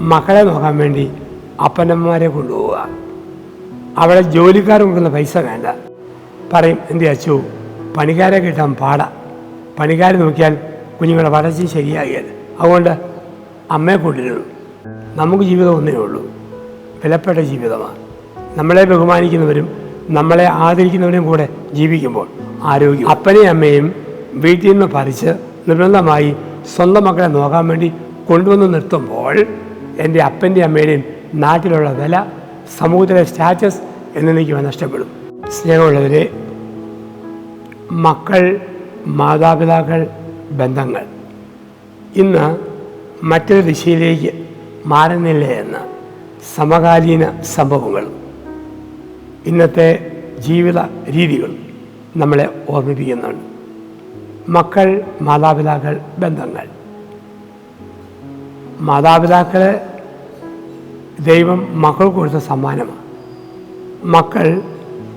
മക്കളെ നോക്കാൻ വേണ്ടി അപ്പനമ്മമാരെ കൊണ്ടുപോവുക. അവിടെ ജോലിക്കാർ കൊടുക്കുന്ന പൈസ വേണ്ട. പറയും എന്റെ അച്ചു പണിക്കാരെ കിട്ടാൻ പാടാ. പണിക്കാർ നോക്കിയാൽ കുഞ്ഞുങ്ങളുടെ വളർച്ച ശരിയാകിയത് അതുകൊണ്ട് അമ്മയെ കൊണ്ടിരുന്നു നമുക്ക് ജീവിതം ഒന്നേ ഉള്ളൂ. വിലപ്പെട്ട ജീവിതമാണ് നമ്മളെ ബഹുമാനിക്കുന്നവരും നമ്മളെ ആദരിക്കുന്നവരും കൂടെ ജീവിക്കുമ്പോൾ ആരോഗ്യം. അപ്പനെയും അമ്മയും വീട്ടിൽ നിന്ന് പറിച്ച് നിർബന്ധമായി സ്വന്തം മക്കളെ നോക്കാൻ വേണ്ടി കൊണ്ടുവന്ന് നിർത്തുമ്പോൾ എന്റെ അപ്പന്റെ അമ്മയുടെയും നാട്ടിലുള്ള വില സമൂഹത്തിലെ സ്റ്റാറ്റസ് എന്നേക്കുവാൻ നഷ്ടപ്പെടും. സ്നേഹമുള്ളവരെ മക്കൾ മാതാപിതാക്കൾ ബന്ധങ്ങൾ. ഇന്ന് മറ്റൊരു ദിശയിലേക്ക് മാറുന്നില്ല എന്ന സമകാലീന സംഭവങ്ങൾ ഇന്നത്തെ ജീവിത രീതികൾ നമ്മളെ ഓർമ്മിപ്പിക്കുന്നുണ്ട്. മക്കൾ മാതാപിതാക്കൾ ബന്ധങ്ങൾ. മാതാപിതാക്കളെ ദൈവം മക്കൾക്ക് കൊടുത്ത സമ്മാനമാണ്. മക്കൾ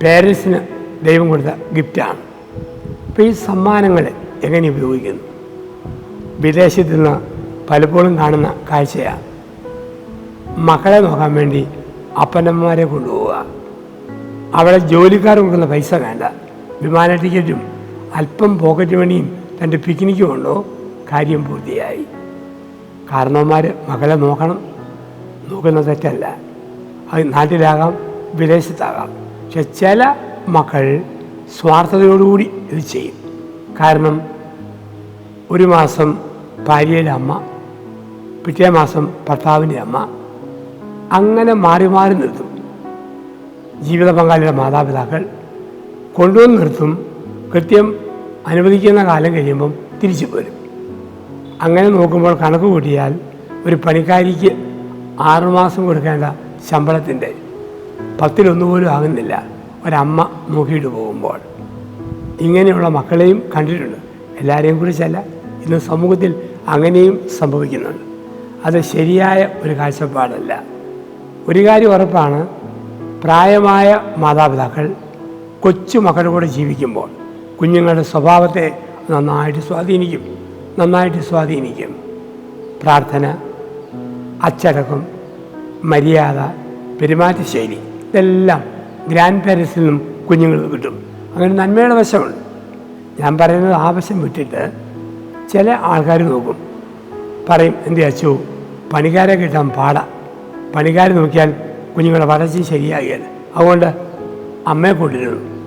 പേരൻസിന് ദൈവം കൊടുത്ത ഗിഫ്റ്റാണ്. അപ്പോൾ ഈ സമ്മാനങ്ങൾ എങ്ങനെ ഉപയോഗിക്കുന്നു? വിദേശത്ത് നിന്ന് പലപ്പോഴും കാണുന്ന കാഴ്ചയാണ്. മക്കളെ നോക്കാൻ വേണ്ടി അപ്പനന്മാരെ കൊണ്ടുപോവുക. അവിടെ ജോലിക്കാർ കൊടുക്കുന്ന പൈസ വേണ്ട. വിമാന ടിക്കറ്റും അല്പം പോക്കറ്റ് മണിയും തന്റെ പിക്നിക്കും ഉണ്ടോ കാര്യം പൂർത്തിയായി. കാരണവന്മാർ മകളെ നോക്കണം. നോക്കുന്ന തെറ്റല്ല അത് നാട്ടിലാകാം വിദേശത്താകാം. പക്ഷെ ചില മക്കൾ സ്വാർത്ഥതയോടുകൂടി ഇത് ചെയ്യും. കാരണം ഒരു മാസം ഭാര്യയുടെ അമ്മ പിറ്റേ മാസം ഭർത്താവിന്റെ അമ്മ അങ്ങനെ മാറി മാറി നിർത്തും. ജീവിത പങ്കാളിയുടെ മാതാപിതാക്കൾ കൊണ്ടുവന്ന് നിർത്തും. കൃത്യം അനുവദിക്കുന്ന കാലം കഴിയുമ്പം തിരിച്ചു പോരും. അങ്ങനെ നോക്കുമ്പോൾ കണക്ക് കൂട്ടിയാൽ ഒരു പണിക്കാരിക്ക് ആറുമാസം കൊടുക്കേണ്ട ശമ്പളത്തിന്റെ പത്തിലൊന്നു പോലും ആകുന്നില്ല. ഒരമ്മ നോക്കിയിട്ട് പോകുമ്പോൾ. ഇങ്ങനെയുള്ള മക്കളെയും കണ്ടിട്ടുണ്ട്. എല്ലാവരെയും കുറിച്ചല്ല ഇന്ന് സമൂഹത്തിൽ അങ്ങനെയും സംഭവിക്കുന്നുണ്ട്. അത് ശരിയായ ഒരു കാഴ്ചപ്പാടല്ല. ഒരു കാര്യം ഉറപ്പാണ് പ്രായമായ മാതാപിതാക്കൾ കൊച്ചു മക്കളുടെ കൂടെ ജീവിക്കുമ്പോൾ കുഞ്ഞുങ്ങളുടെ സ്വഭാവത്തെ നന്നായിട്ട് സ്വാധീനിക്കും നന്നായിട്ട് സ്വാധീനിക്കും. പ്രാർത്ഥന അച്ചടക്കം മര്യാദ പെരുമാറ്റശൈലി ഇതെല്ലാം ഗ്രാൻഡ് പാരൻസിൽ നിന്നും കുഞ്ഞുങ്ങൾക്ക് കിട്ടും. അങ്ങനെ നന്മയുടെ വശമുണ്ട്. ഞാൻ പറയുന്നത് ആ വശം വിട്ടിട്ട് ചില ആൾക്കാർ നോക്കും. പറയും എന്ത് അച്ചു? പണിക്കാരെ കിട്ടാൻ പാടാ. പണിക്കാർ നോക്കിയാൽ കുഞ്ഞുങ്ങളുടെ വളർച്ച ശരിയാകില്ല. അതുകൊണ്ട് അമ്മയെ കൊണ്ടുവരുന്നു.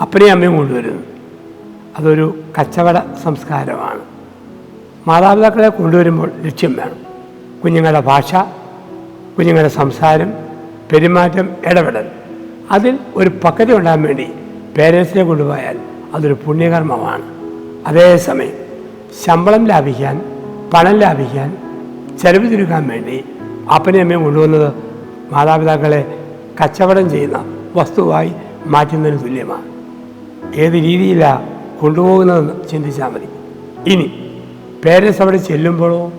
അപ്പനെയും അമ്മയും കൊണ്ടുവരുന്നു. അതൊരു കച്ചവട സംസ്കാരമാണ്. മാതാപിതാക്കളെ കൊണ്ടുവരുമ്പോൾ ലക്ഷ്യം വേണം. കുഞ്ഞുങ്ങളുടെ ഭാഷ കുഞ്ഞുങ്ങളുടെ സംസാരം പെരുമാറ്റം ഇടപെടൽ. അതിൽ ഒരു പക്വത ഉണ്ടാകാൻ വേണ്ടി പേരൻസിനെ കൊണ്ടുപോയാൽ അതൊരു പുണ്യകർമ്മമാണ്. അതേസമയം ശമ്പളം ലാഭിക്കാൻ പണം ലാഭിക്കാൻ ചെലവ് ചുരുക്കാൻ വേണ്ടി അപ്പനെയും അമ്മയും കൊണ്ടുവന്നത് മാതാപിതാക്കളെ കച്ചവടം ചെയ്യുന്ന വസ്തുവായി മാറ്റുന്നതിന് തുല്യമാണ്. ഏത് രീതിയിലാണ് കൊണ്ടുപോകുന്നതെന്ന് ചിന്തിച്ചാൽ മതി. ഇനി പേരൻസ് അവിടെ ചെല്ലുമ്പോഴോ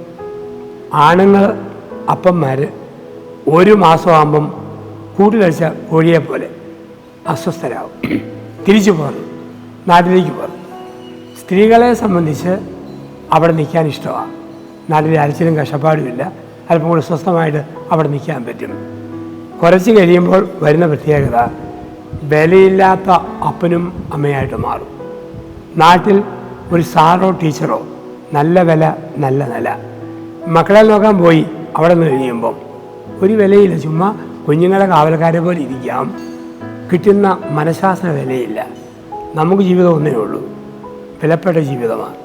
ആണുങ്ങൾ അപ്പന്മാർ ഒരു മാസമാകുമ്പം കൂട്ടി കഴിച്ച കോഴിയെ പോലെ അസ്വസ്ഥരാകും. തിരിച്ചു പോകുന്നു നാട്ടിലേക്ക് പോകുന്നു സ്ത്രീകളെ സംബന്ധിച്ച് അവിടെ നിൽക്കാൻ ഇഷ്ടമാണ്. നാട്ടിൽ അരച്ചിലും കഷ്ടപ്പാടുമില്ല അല്പം കൂടി സ്വസ്ഥമായിട്ട് അവിടെ നിൽക്കാൻ പറ്റും. കുറച്ച് കഴിയുമ്പോൾ വരുന്ന പ്രത്യേകത വിലയില്ലാത്ത അപ്പനും അമ്മയായിട്ട് മാറും. നാട്ടിൽ ഒരു സാറോ ടീച്ചറോ നല്ല വില നല്ല നില. മക്കളെ നോക്കാൻ പോയി അവിടെ നിന്ന് കഴിയുമ്പം ഒരു വിലയില്ല. ചുമ്മാ കുഞ്ഞുങ്ങളെ കാവൽക്കാരെ പോലെ ഇരിക്കാം. കിട്ടുന്ന മനഃശാസ്ത്ര വിലയില്ല. നമുക്ക് ജീവിതം ഒന്നേ ഉള്ളൂ. വിലപ്പെട്ട ജീവിതമാണ്.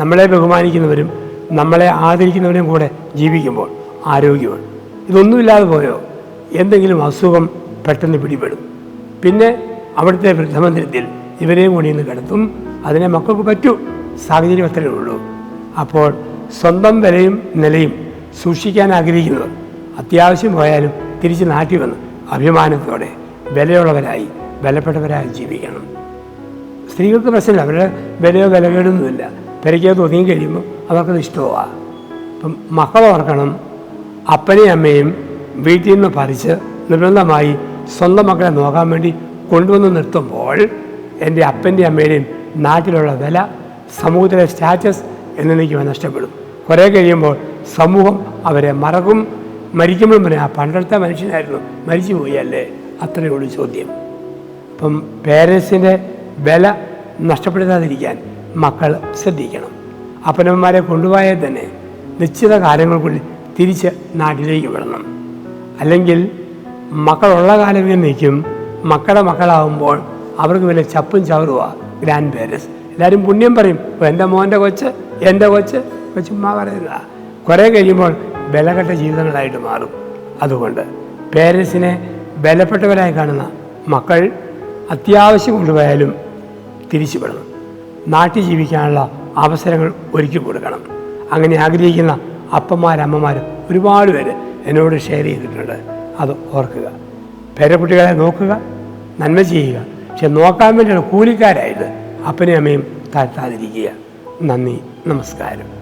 നമ്മളെ ബഹുമാനിക്കുന്നവരും നമ്മളെ ആദരിക്കുന്നവരും കൂടെ ജീവിക്കുമ്പോൾ ആരോഗ്യമാണ്. ഇതൊന്നുമില്ലാതെ പോയോ? എന്തെങ്കിലും അസുഖം പെട്ടെന്ന് പിടിപെടും. പിന്നെ അവിടുത്തെ വൃദ്ധമന്ദിരത്തിൽ ഇവരെയും കൂടി ഇന്ന് കിടത്തും. അതിനെ മക്കൾക്ക് പറ്റൂ. സാഹചര്യം അത്രയേ ഉള്ളൂ. അപ്പോൾ സ്വന്തം വിലയും നിലയും സൂക്ഷിക്കാൻ ആഗ്രഹിക്കുന്നവർ അത്യാവശ്യം പോയാലും തിരിച്ച് നാട്ടിൽ വന്ന് അഭിമാനത്തോടെ വിലയുള്ളവരായി വിലപ്പെട്ടവരായി ജീവിക്കണം. സ്ത്രീകൾക്ക് പ്രശ്നമില്ല അവരുടെ വിലയോ വിലകേടൊന്നുമില്ല. പെരയ്ക്കകത്ത് ഒതുങ്ങി കഴിയുമ്പോൾ അവർക്കത് ഇഷ്ടമാണ് അപ്പം മക്കൾ ഓർക്കണം അപ്പനെയും അമ്മയും വീട്ടിൽ നിന്ന് പറിച്ച് നിർബന്ധമായി സ്വന്തം മക്കളെ നോക്കാൻ വേണ്ടി കൊണ്ടുവന്ന് നിർത്തുമ്പോൾ എന്റെ അപ്പന്റെ അമ്മയുടെയും നാട്ടിലുള്ള വില സമൂഹത്തിലെ സ്റ്റാറ്റസ് എന്നെനിക്ക് നഷ്ടപ്പെടും. കുറേ കഴിയുമ്പോൾ സമൂഹം അവരെ മറക്കും മരിക്കുമ്പോഴും പറയാം ആ പണ്ടത്തെ മനുഷ്യനായിരുന്നു. മരിച്ചു പോയല്ലേ അത്രയേ ഉള്ളൂ ചോദ്യം. അപ്പം പേരൻസിന്റെ വില നഷ്ടപ്പെടുത്താതിരിക്കാൻ മക്കൾ ശ്രദ്ധിക്കണം. അപ്പനമ്മമാരെ കൊണ്ടുപോയാൽ തന്നെ നിശ്ചിത കാലങ്ങൾക്കുള്ളിൽ തിരിച്ച് നാട്ടിലേക്ക് വിടണം. അല്ലെങ്കിൽ മക്കളുള്ള കാലം നിൽക്കും. മക്കളുടെ മക്കളാവുമ്പോൾ അവർക്ക് വല്ല ചപ്പും ചവറുവാ ഗ്രാൻഡ് പേരൻസ് എല്ലാവരും പുണ്യം പറയും "ഓ, എന്റെ മോന്റെ കൊച്ച് എന്റെ കൊച്ച്. കൊച്ചുമ്മ പറയുന്നതാണ് പറയുന്ന കുറേ കഴിയുമ്പോൾ വിലകെട്ട ജീവിതങ്ങളായിട്ട് മാറും. അതുകൊണ്ട് പേരൻസിനെ ബലപ്പെട്ടവരായി കാണുന്ന മക്കൾ അത്യാവശ്യം കൊണ്ടുപോയാലും തിരിച്ചു വിടണം നാട്ടിൽ ജീവിക്കാനുള്ള അവസരങ്ങൾ ഒരുക്കി കൊടുക്കണം. അങ്ങനെ ആഗ്രഹിക്കുന്ന അപ്പന്മാരമ്മമാർ ഒരുപാട് പേര് എന്നോട് ഷെയർ ചെയ്തിട്ടുണ്ട്. അത് ഓർക്കുക. പേരക്കുട്ടികളെ നോക്കുക നന്മ ചെയ്യുക. പക്ഷെ നോക്കാൻ വേണ്ടിയുള്ള കൂലിക്കാരായിട്ട് അപ്പനെയും അമ്മയും താഴ്ത്താതിരിക്കുക. നന്ദി നമസ്കാരം.